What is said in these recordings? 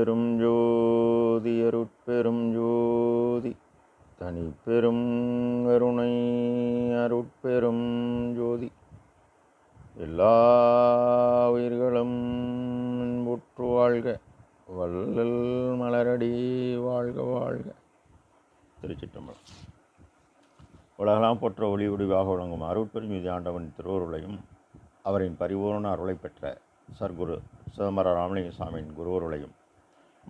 பெரும் ஜோதி அருட்பெரும் ஜோதி. தனிப்பெரும் கருணை அருட்பெரும் ஜோதி. எல்லா உயிர்களும் புற்று வாழ்க வள்ளல் மலரடி வாழ்க வாழ்க. திருச்சிட்டம்பலம் உலகெல்லாம் போற்ற ஒளி ஒளிவாக வழங்கும் அருட்பெருஞ்சுதி ஆண்டவன் திருவருளையும் அவரின் பரிபூர்ண அருளை பெற்ற சர்க்குரு சிதம்பர ராமலிங்க சாமியின் குருவருளையும்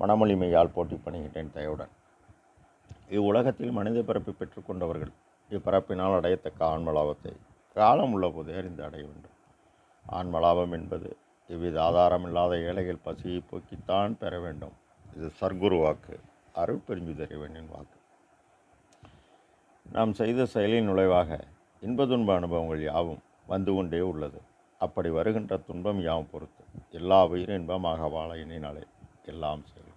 மனமொழிமையால் போட்டி பணிகிட்டேன் தயவுடன் இவ்வுலகத்தில் மனித பிறப்பை பெற்றுக்கொண்டவர்கள் இப்பிறப்பினால் அடையத்தக்க ஆன்மலாபத்தை காலம் உள்ள போதே அறிந்து அடைய வேண்டும். ஆன்மலாபம் என்பது இவ்வித ஆதாரமில்லாத ஏழைகள் பசியை போக்கித்தான் பெற வேண்டும். இது சர்க்குரு வாக்கு அருட்பெருஞ்சுதி இறைவனின் வாக்கு. நாம் செய்த செயலின் நுழைவாக இன்ப துன்ப அனுபவங்கள் யாவும் வந்து கொண்டே உள்ளது. அப்படி வருகின்ற துன்பம் யாவும் பொறுத்து. எல்லா உயிரின்பமாக இன்பமாக வாழ எண்ணினாலே எல்லாம் செயல்கும்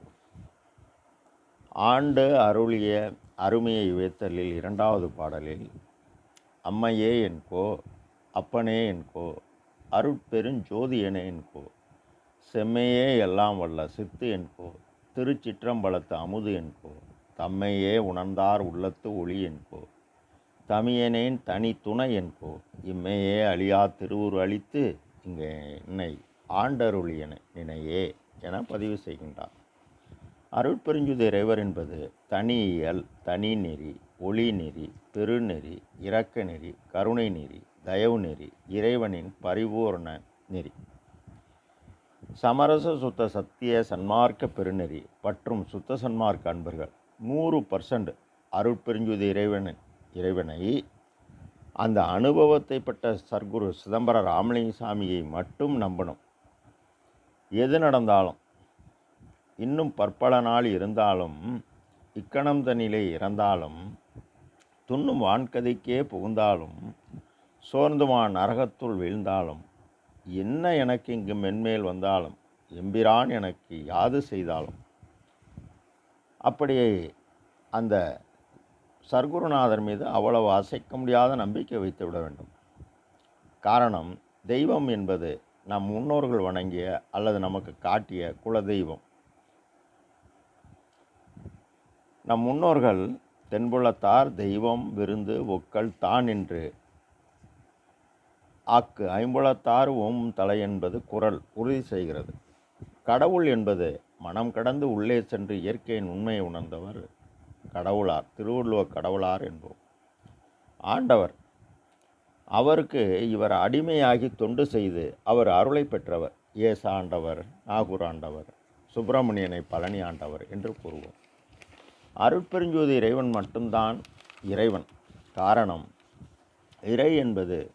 ஆண்டு அருளிய அருமையை வேத்தலில் இரண்டாவது பாடலில் அம்மையே என்கோ அப்பனே என்கோ அருட்பெருஞ்சோதியனே என்கோ செம்மையே எல்லாம் வல்ல சித்து என்கோ திருச்சிற்றம்பலத்து அமுது என்கோ தம்மையே உணர்ந்தார் உள்ளத்து ஒளி என்கோ தமியனேன் தனி துணை என்கோ இம்மையே அழியா திருவுரு அளித்து இங்கே என்னை ஆண்டருளியன நினையே என பதிவு செய்கின்றார். அருட்பெருஞ்சுதி இறைவர் என்பது தனியியல் தனி நெறி ஒளி நெறி பெருநெறி இரக்க நெறி கருணை நெறி தயவு நெறி இறைவனின் பரிபூர்ண நெறி. சமரச சுத்த சத்திய சன்மார்க்க பெருநெறி மற்றும் சுத்த சன்மார்க்க அன்பர்கள் நூறு பர்சன்ட் அருட்பெருஞ்சுதி இறைவனின் இறைவனை அந்த அனுபவத்தை பெற்ற சர்க்குரு சிதம்பர ராமலிங்க சாமியை மட்டும் நம்பணும். எது நடந்தாலும் இன்னும் பற்பல நாள் இருந்தாலும் இக்கணம் தனிலே இறந்தாலும் துண்ணும் வான்கதைக்கே புகுந்தாலும் சோர்ந்துவான் நரகத்துள் வீழ்ந்தாலும் என்ன எனக்கு இங்கு மென்மேல் வந்தாலும் எம்பிரான் எனக்கு யாது செய்தாலும்? அப்படியே அந்த சர்க்குருநாதர் மீது அவ்வளவு அசைக்க முடியாத நம்பிக்கை வைத்து விட வேண்டும். காரணம் தெய்வம் என்பது நம் முன்னோர்கள் வணங்கிய அல்லது நமக்கு காட்டிய குல தெய்வம் நம் முன்னோர்கள் தென்புலத்தார் தெய்வம் விருந்து ஒக்கள் தான் என்று. ஆக்கு ஐம்புலத்தார் ஓம் தலை என்பது குரல் உறுதி செய்கிறது. கடவுள் என்பது மனம் கடந்து உள்ளே சென்று இயற்கையின் உண்மையை உணர்ந்தவர் கடவுளார் திருவள்ளுவர் கடவுளார் என்போம். ஆண்டவர் அவருக்கு இவர் அடிமையாகி தொண்டு செய்து அவர் அருளை பெற்றவர். ஏச ஆண்டவர் நாகூர் ஆண்டவர் சுப்பிரமணியனை பழனி ஆண்டவர் என்று கூறுவோம். அருட்பெருஞ்சோதி இறைவன் மட்டும்தான் இறைவன். காரணம் இறை என்பது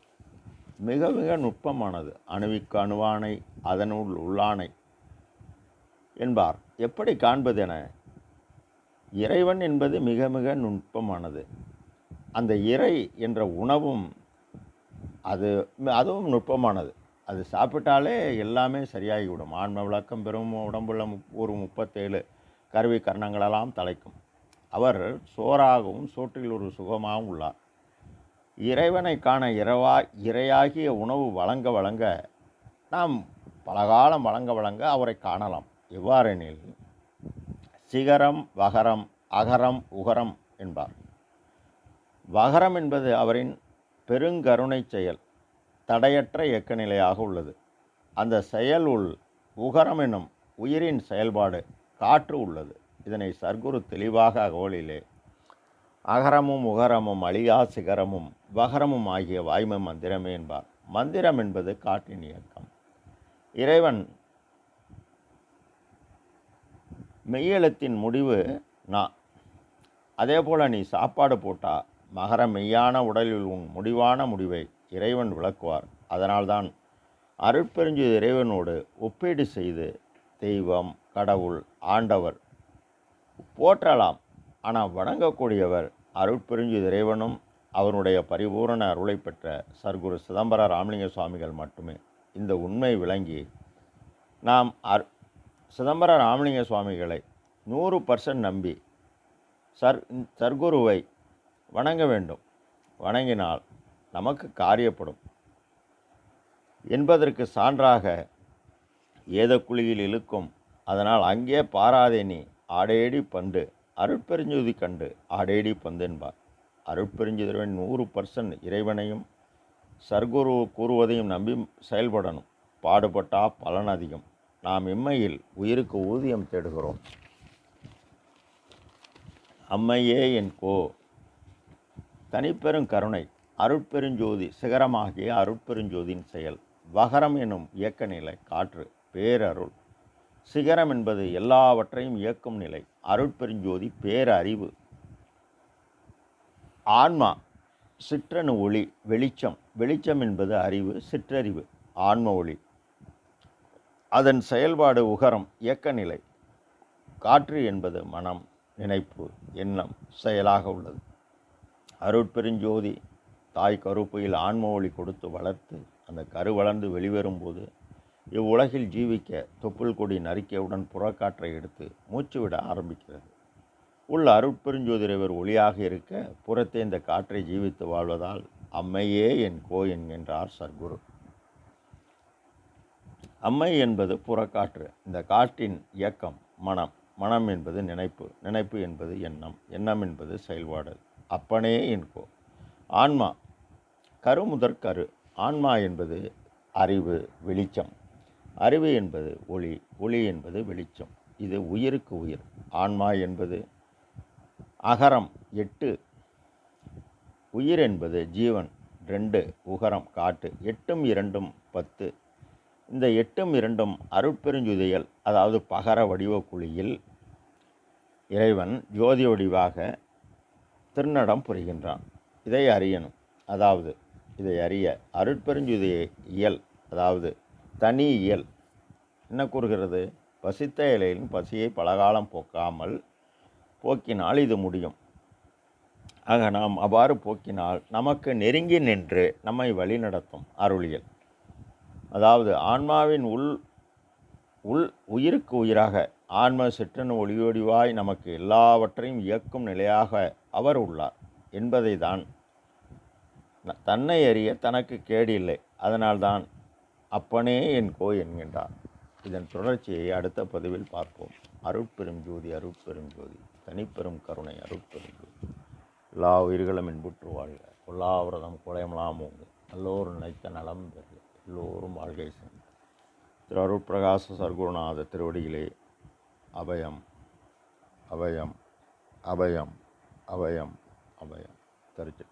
மிக மிக நுட்பமானது. அணுவிக்கு அணுவானை அதனுள் உள்ளானை என்பார். எப்படி காண்பது என இறைவன் என்பது மிக மிக நுட்பமானது. அந்த இறை என்ற உணவும் அது அதுவும் நுட்பமானது. அது சாப்பிட்டாலே எல்லாமே சரியாகிவிடும். ஆன்ம விளக்கம் பெறும் உடம்புள்ள முப் ஒரு முப்பத்தேழு கருவி கர்ணங்களெல்லாம் தலைக்கும். அவர் சோறாகவும் சோற்றில் ஒரு சுகமாகவும் உள்ளார். இறைவனை காண இரவா இரையாகிய உணவு வழங்க வழங்க நாம் பலகாலம் வழங்க வழங்க அவரை காணலாம். எவ்வாறெனில் சிகரம் வகரம் அகரம் உகரம் என்பார். வகரம் என்பது அவரின் பெருங்கருணை செயல் தடையற்ற இயக்க நிலையாக உள்ளது. அந்த செயல் உள் உகரம் எனும் உயிரின் செயல்பாடு காற்று உள்ளது. இதனை சர்க்குரு தெளிவாக அகோலிலே அகரமும் உகரமும் அழியா சிகரமும் வகரமும் ஆகிய வாய்மை மந்திரமே என்பார். மந்திரம் என்பது காட்டின் இயக்கம். இறைவன் மெய்யெழுத்தின் முடிவு நான் அதே போல் நீ சாப்பாடு போட்டால் மகர மெய்யான உடலில் உன் முடிவான முடிவை இறைவன் விளக்குவார். அதனால்தான் அருட்பெருஞ்சு இறைவனோடு ஒப்பீடு செய்து தெய்வம் கடவுள் ஆண்டவர் போற்றலாம். ஆனால் வணங்கக்கூடியவர் அருட்பெருஞ்சு இறைவனும் அவருடைய பரிபூரண அருளை பெற்ற சர்க்குரு சிதம்பர ராமலிங்க சுவாமிகள் மட்டுமே. இந்த உண்மை விளங்கி நாம் அர் சிதம்பர ராமலிங்க சுவாமிகளை நூறு பர்சன்ட் நம்பி சர் சர்க்குருவை வணங்க வேண்டும். வணங்கினால் நமக்கு காரியப்படும். என்பதற்கு சான்றாக ஏதக்குழியில் இழுக்கும். அதனால் அங்கே பாராதே நீ. ஆடேடி பண்டு அருட்பெருஞ்சோதி கண்டு ஆடேடி பந்து என்பார் அருட்பெருஞ்சுதிரவன் நூறு பர்சன்ட் இறைவனையும் சர்க்குரு கூறுவதையும் நம்பி செயல்படணும். பாடுபட்டா பலன் அதிகம். நாம் இம்மையில் உயிருக்கு ஊதியம் தேடுகிறோம். அம்மையே என் கோ தனிப்பெரும் கருணை அருட்பெருஞ்சோதி சிகரமாகிய அருட்பெருஞ்சோதியின் செயல் வகரம் எனும் இயக்க நிலை காற்று பேரருள் சிகரம் என்பது எல்லாவற்றையும் இயக்கும் நிலை. அருட்பெருஞ்சோதி பேரறிவு. ஆன்மா சிற்றணு ஒளி வெளிச்சம். வெளிச்சம் என்பது அறிவு சிற்றறிவு. ஆன்ம ஒளி. அதன் செயல்பாடு உகரம் இயக்க நிலை. காற்று என்பது மனம் நினைப்பு எண்ணம் செயலாக உள்ளது. அருட்பெருஞ்சோதி தாய் கருப்பையில் ஆன்ம ஒளி கொடுத்து வளர்த்து அந்த கரு வளர்ந்து வெளிவரும்போது இவ்வுலகில் ஜீவிக்க தொப்புள் கொடி நறுக்கியவுடன் புறக்காற்றை எடுத்து மூச்சு விட ஆரம்பிக்கிறது. உள்ள அருட்பெருஞ்சோதிரவர் ஒளியாக இருக்க புறத்தே இந்த காற்றை ஜீவித்து வாழ்வதால் அம்மையே என் கோ என்கின்றார் சர்க்குரு. அம்மை என்பது புறக்காற்று. இந்த காற்றின் இயக்கம் மனம். மனம் என்பது நினைப்பு. நினைப்பு என்பது எண்ணம். எண்ணம் என்பது செயல்பாடு. அப்பனே என் கோ. ஆன்மா. கரு கரு. ஆன்மா என்பது அறிவு வெளிச்சம். அறிவு என்பது ஒளி ஒளி என்பது வெளிச்சம். இது உயிருக்கு உயிர். ஆன்மா என்பது அகரம் எட்டு. உயிர் என்பது ஜீவன் ரெண்டு. உகரம் காட்டு எட்டும் இரண்டும் பத்து. இந்த எட்டும் இரண்டும் அருட்பெருஞ்சுதையல் அதாவது பகர வடிவ குழியில் இறைவன் ஜோதி வடிவாக திருநடம் புரிகின்றான். இதை அறியணும். அதாவது இதை அறிய அருட்பெருஞ்சுதைய இயல் அதாவது தனி இயல். என்ன கூறுகிறது? பசித்த இலையின் பசியை பலகாலம் போக்காமல் போக்கினால் இது முடியும். ஆக நாம் அவ்வாறு போக்கினால் நமக்கு நெருங்கி நின்று நம்மை வழிநடத்தும் அருளியல். அதாவது ஆன்மாவின் உள் உள் உயிருக்கு உயிராக ஆன்ம சிற்றன் ஒளியொடிவாய் நமக்கு எல்லாவற்றையும் இயக்கும் நிலையாக அவர் உள்ளார் என்பதை தான் தன்னை அறிய தனக்கு கேடு இல்லை. அதனால்தான் அப்பனே என் கோ என்கின்றார். இதன் தொடர்ச்சியை அடுத்த பதிவில் பார்ப்போம். அருட்பெரும் ஜோதி அருட்பெரும் ஜோதி தனிப்பெரும் கருணை அருட்பெரும் ஜோதி. எல்லா உயிர்களும் இன்புற்று வாழ்க. கொல்லாவிரதம் குலையமலாம் ஓங்கு எல்லோரும் நினைத்த நலம் பெறுக எல்லோரும் வாழ்கை சென்று. திரு அருட்பிரகாச சர்க்குருநாத திருவடிகளே அபயம் அபயம் அபயம் அபயம் அபயம். தரிச்சு.